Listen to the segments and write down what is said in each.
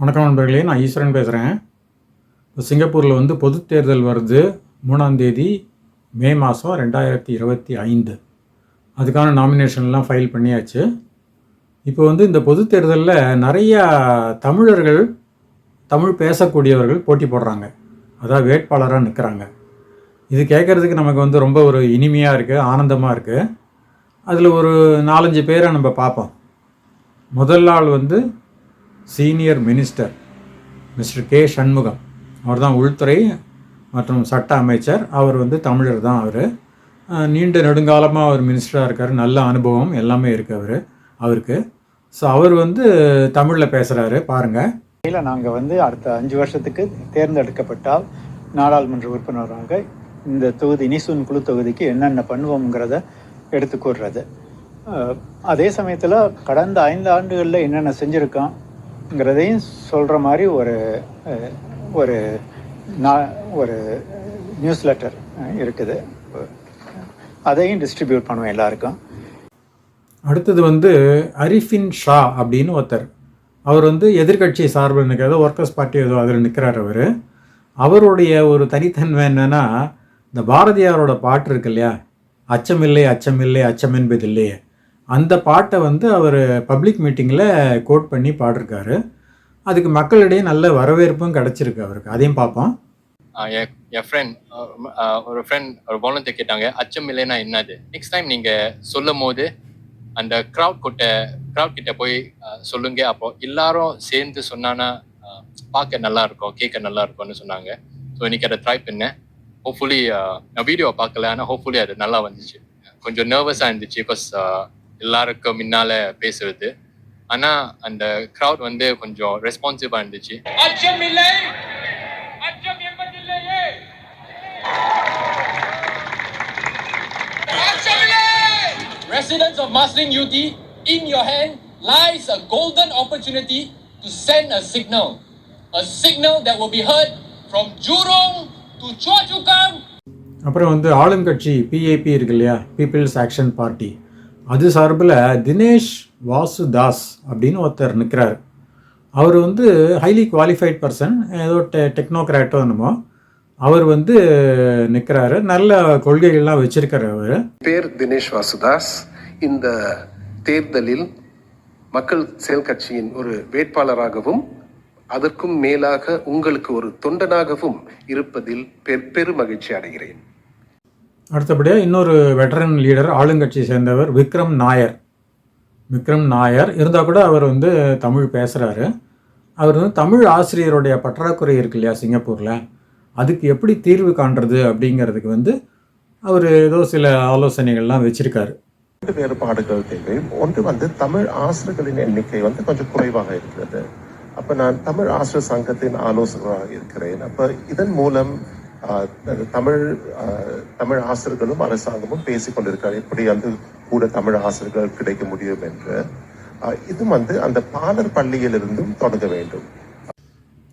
வணக்கம் நண்பர்களே நான் ஈஸ்வரன் பேசுகிறேன் இப்போ சிங்கப்பூரில் வந்து பொது தேர்தல் வருது மூணாந்தேதி மே மாதம் ரெண்டாயிரத்தி இருபத்தி ஐந்து. அதுக்கான நாமினேஷன்லாம் ஃபைல் பண்ணியாச்சு. இப்போ வந்து இந்த பொது தேர்தலில் நிறையா தமிழர்கள் தமிழ் பேசக்கூடியவர்கள் போட்டி போடுறாங்க. அதாவது வேட்பாளராக நிற்கிறாங்க இது கேட்குறதுக்கு நமக்கு வந்து ரொம்ப ஒரு இனிமையாக இருக்குது ஆனந்தமாக இருக்குது அதில் ஒரு நாலஞ்சு பேரை நம்ம பார்ப்போம். முதல் ஆள் வந்து senior minister mister K Shanmugam. அவர் தான் உள்துறை மற்றும் சட்ட அமைச்சர். அவர் வந்து தமிழர் தான் அவர். நீண்ட நெடுங்காலமாக அவர் மினிஸ்டராக இருக்கார். நல்ல அனுபவம் எல்லாமே இருக்குது அவர் அவருக்கு. ஸோ அவர் வந்து தமிழில் பேசுகிறாரு பாருங்கள் இல்லை நாங்கள் வந்து அடுத்த அஞ்சு வருஷத்துக்கு தேர்ந்தெடுக்கப்பட்டால் நாடாளுமன்ற உறுப்பினராக இந்த தொகுதி நிசூன் குழு தொகுதிக்கு என்னென்ன பண்ணுவோங்கிறத எடுத்து கூறுறது. அதே சமயத்தில் கடந்த ஐந்து ஆண்டுகளில் என்னென்ன செஞ்சுருக்கோம் ங்கிறதையும் சொல்கிற மாதிரி ஒரு ஒரு நான் ஒரு நியூஸ் லெட்டர் இருக்குது. அதையும் டிஸ்ட்ரிபியூட் பண்ணுவேன் எல்லாருக்கும். அடுத்தது வந்து அரிஃபின் ஷா அப்படின்னு ஒருத்தர். அவர் வந்து எதிர்க்கட்சி சார்பில் நிற்கிறதோ ஒர்க்கர்ஸ் பார்ட்டி ஏதோ அதில் நிற்கிறார் அவர். அவருடைய ஒரு தனித்தன்மை என்னென்னா இந்த பாரதியாரோட பாட்டு இருக்கு இல்லையா? அச்சமில்லை அச்சமில்லை அச்சம் என்பதில்லையே. அந்த பாட்டை வந்து அவர் பப்ளிக் மீட்டிங்கில் கோட் பண்ணி பாடிருக்காரு. அதுக்கு மக்களிடையே நல்ல வரவேற்பும் கிடச்சிருக்கு அவருக்கு. அதையும் பார்ப்போம். என் என் ஃப்ரெண்ட் ஒரு ஃப்ரெண்ட் ஒரு வாலண்டியர் கேட்டாங்க அச்சம் இல்லைன்னா என்னது? நெக்ஸ்ட் டைம் நீங்கள் சொல்லும் போது அந்த க்ரௌட் கிட்ட க்ரௌட் கிட்ட போய் சொல்லுங்க. அப்போ எல்லாரும் சேர்ந்து சொன்னான்னா பார்க்க நல்லா இருக்கும் கேட்க நல்லா இருக்கும்னு சொன்னாங்க. ஸோ இன்னைக்கு அதை ட்ரை பண்ணேன். ஹோப்ஃபுல்லி நான் வீடியோ பார்க்கல ஆனால் ஹோப்ஃபுல்லி அது நல்லா வந்துச்சு. கொஞ்சம் நர்வஸாக இருந்துச்சு பிகாஸ் எல்லாருக்கும் முன்னால பேசுறது ஆனா அந்த க்ரௌட் வந்து கொஞ்சம் ரெஸ்பான்சிவாக இருந்துச்சு Residents of Marsiling UT, in your hand lies a golden opportunity to send a signal. A signal that will be heard from Jurong to Chua Chu Kang அப்புறம் வந்து ஆளுங்கட்சி பிஏபி இருக்கு இல்லையா பீப்புள்ஸ் ஆக்ஷன் பார்ட்டி அது சார்பில் தினேஷ் வாசுதாஸ் அப்படின்னு ஒருத்தர் நிற்கிறார். அவர் வந்து ஹைலி குவாலிஃபைட் பர்சன் ஏதோ டெ டெக்னோக்ராட்டோ என்னமோ. அவர் வந்து நிற்கிறாரு. நல்ல கொள்கைகள்லாம் வச்சிருக்காரு அவர். பேர் தினேஷ் வாசுதாஸ். இந்த தேர்தலில் மக்கள் செயல் கட்சியின் ஒரு வேட்பாளராகவும் அதற்கும் மேலாக உங்களுக்கு ஒரு தொண்டனாகவும் இருப்பதில் பெரு மகிழ்ச்சி அடைகிறேன். அடுத்தபடியாக இன்னொரு வெட்டரன் லீடர் ஆளுங்கட்சியை சேர்ந்தவர் விக்ரம் நாயர். விக்ரம் நாயர் இருந்தால் கூட அவர் வந்து தமிழ் பேசுகிறாரு அவர் வந்து தமிழ் ஆசிரியருடைய பற்றாக்குறை இருக்கு இல்லையா சிங்கப்பூரில்? அதுக்கு எப்படி தீர்வு காண்றது அப்படிங்கிறதுக்கு வந்து அவர் ஏதோ சில ஆலோசனைகள்லாம் வச்சுருக்காரு. இரண்டு வேறுபாடுகள் தேவை. ஒன்று வந்து தமிழ் ஆசிரியர்களின் எண்ணிக்கை வந்து கொஞ்சம் குறைவாக இருக்கிறது. அப்போ நான் தமிழ் ஆசிரியர் சங்கத்தின் ஆலோசகராக இருக்கிறேன். அப்போ இதன் மூலம் தமிழ் தமிழ் ஆசிரியர்களும் அரசாங்கமும் பேசிக்கொண்டிருக்கிறார் எப்படி வந்து கூட தமிழ் ஆசிரியர்கள் கிடைக்க முடியும் என்று. இது வந்து அந்த பாலர் பள்ளியிலிருந்தும் தொடங்க வேண்டும்.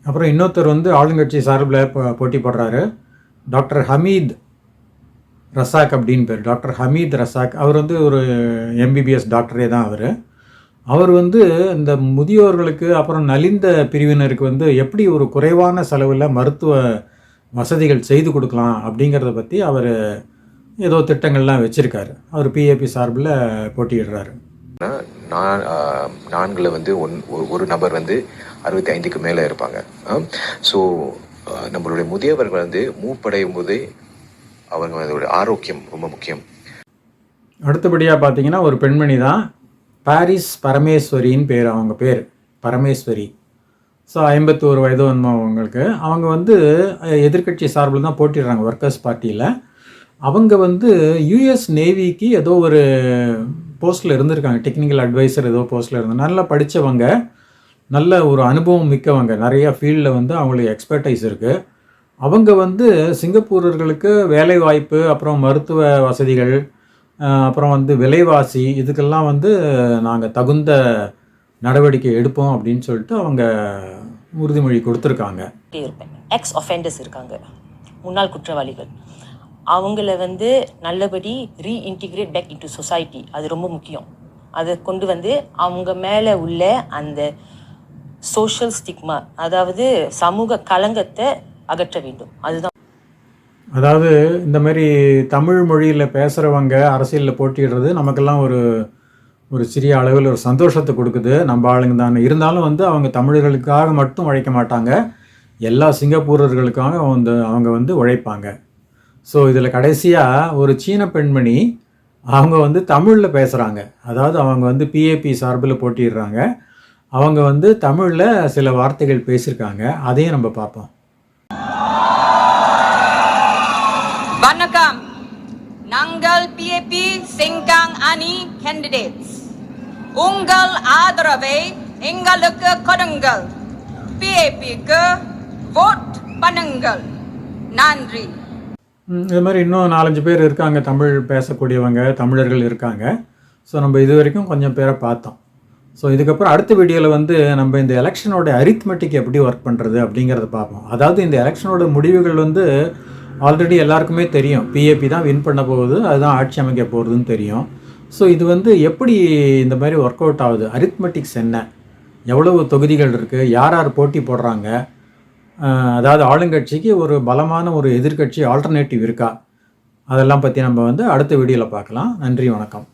அப்புறம் இன்னொருத்தர் வந்து ஆளுங்கட்சி சார்பில் போட்டி போடுறாரு. டாக்டர் ஹமீத் ரசாக் அப்படின்னு பேர். Doctor Hamid Razak. அவர் வந்து ஒரு எம்பிபிஎஸ் டாக்டரே தான் அவர். அவர் வந்து இந்த முதியோர்களுக்கு அப்புறம் நலிந்த பிரிவினருக்கு வந்து எப்படி ஒரு குறைவான செலவில் மருத்துவ வசதிகள் செய்து கொடுக்கலாம் அப்படிங்கிறத பற்றி அவர் ஏதோ திட்டங்கள்லாம் வச்சுருக்காரு. அவர் பிஏபி சார்பில் போட்டியிடுறாரு. நான் நான்குல வந்து ஒன் ஒரு- ஒரு நபர் வந்து அறுபத்தி ஐந்துக்கு மேலே இருப்பாங்க. ஸோ நம்மளுடைய முதியவர்கள் வந்து மூப்படையும் போது அவர்களுடைய ஆரோக்கியம் ரொம்ப முக்கியம். அடுத்தபடியாக பார்த்தீங்கன்னா ஒரு பெண்மணி தான் பாரிஸ் பரமேஸ்வரின்னு பேர் அவங்க பேர் பரமேஸ்வரி. ஸோ ஐம்பத்தோரு வயது அவங்களுக்கு. அவங்க வந்து எதிர்க்கட்சி சார்பில் தான் போட்டிடுறாங்க ஒர்க்கர்ஸ் பார்ட்டியில் அவங்க வந்து யூஎஸ் நேவிக்கு ஏதோ ஒரு போஸ்ட்டில் இருந்திருக்காங்க டெக்னிக்கல் அட்வைசர் ஏதோ போஸ்ட்டில் இருந்து. நல்லா படித்தவங்க நல்ல ஒரு அனுபவம் மிக்கவங்க. நிறையா ஃபீல்டில் வந்து அவங்களுக்கு எக்ஸ்பர்டைஸ் இருக்குது அவங்க வந்து சிங்கப்பூரர்களுக்கு வேலை வாய்ப்பு அப்புறம் மருத்துவ வசதிகள் அப்புறம் வந்து விலைவாசி இதுக்கெல்லாம் வந்து நாங்கள் தகுந்த நடவடிக்கை எடுப்போம் அப்படின்னு சொல்லிட்டு அவங்க உறுதிமொழி கொடுத்துருக்காங்க. எக்ஸ் ஒஃபெண்டர்ஸ் இருக்காங்க. முன்னாள் குற்றவாளிகள். அவங்கள வந்து நல்லபடி ரீஇன்டிகிரேட் பேக் இன்டு சொசைட்டி அது ரொம்ப முக்கியம். அதை கொண்டு வந்து அவங்க மேலே உள்ள அந்த சோஷியல் ஸ்டிக்மா அதாவது சமூக களங்கத்தை அகற்ற வேண்டும். அதுதான். அதாவது இந்த மாதிரி தமிழ் மொழியில் பேசுகிறவங்க அரசியலில் போட்டியிடுறது நமக்கெல்லாம் ஒரு ஒரு சிறிய அளவில் ஒரு சந்தோஷத்தை கொடுக்குது. நம்ம ஆளுங்க தானே. இருந்தாலும் வந்து அவங்க தமிழர்களுக்காக மட்டும் உழைக்க மாட்டாங்க. எல்லா சிங்கப்பூரர்களுக்காக வந்து அவங்க வந்து உழைப்பாங்க. ஸோ இதில் கடைசியாக ஒரு சீன பெண்மணி அவங்க வந்து தமிழில் பேசுகிறாங்க அதாவது அவங்க வந்து பிஏபி சார்பில் போட்டிடுறாங்க அவங்க வந்து தமிழில் சில வார்த்தைகள் பேசியிருக்காங்க. அதையும் நம்ம பார்ப்போம். வணக்கம். நாங்கள் பிஏபி செங்காங் அணி கேண்டிடேட்ஸ் உங்கள் ஆதரவை எங்களுக்கு கொடுங்கள். பிஏபிக்கு ஓட் பண்ணுங்கள். நன்றி. இது மாதிரி இன்னும் நாலஞ்சு பேர் இருக்காங்க. தமிழ் பேசக்கூடியவங்க தமிழர்கள் இருக்காங்க. ஸோ நம்ம இது வரைக்கும் கொஞ்சம் பேரை பார்த்தோம். ஸோ இதுக்கப்புறம் அடுத்த வீடியோவில் வந்து நம்ம இந்த எலெக்ஷனோட அரித்மெட்டிக் எப்படி ஒர்க் பண்ணுறது அப்படிங்கிறத பார்ப்போம். அதாவது இந்த எலெக்ஷனோட முடிவுகள் வந்து ஆல்ரெடி எல்லாருக்குமே தெரியும். பிஏபி தான் வின் பண்ண போகுது. அதுதான் ஆட்சி அமைக்க போகிறதுன்னு தெரியும். ஸோ இது வந்து எப்படி இந்த மாதிரி ஒர்க் அவுட் ஆகுது? அரித்மெட்டிக்ஸ் என்ன? எவ்வளவு தொகுதிகள் இருக்குது யார் யார் போட்டி போடுறாங்க? அதாவது ஆளுங்கட்சிக்கு ஒரு பலமான ஒரு எதிர்க்கட்சி ஆல்டர்னேட்டிவ் இருக்கா? அதெல்லாம் பற்றி நம்ம வந்து அடுத்த வீடியோவில் பார்க்கலாம். நன்றி வணக்கம்.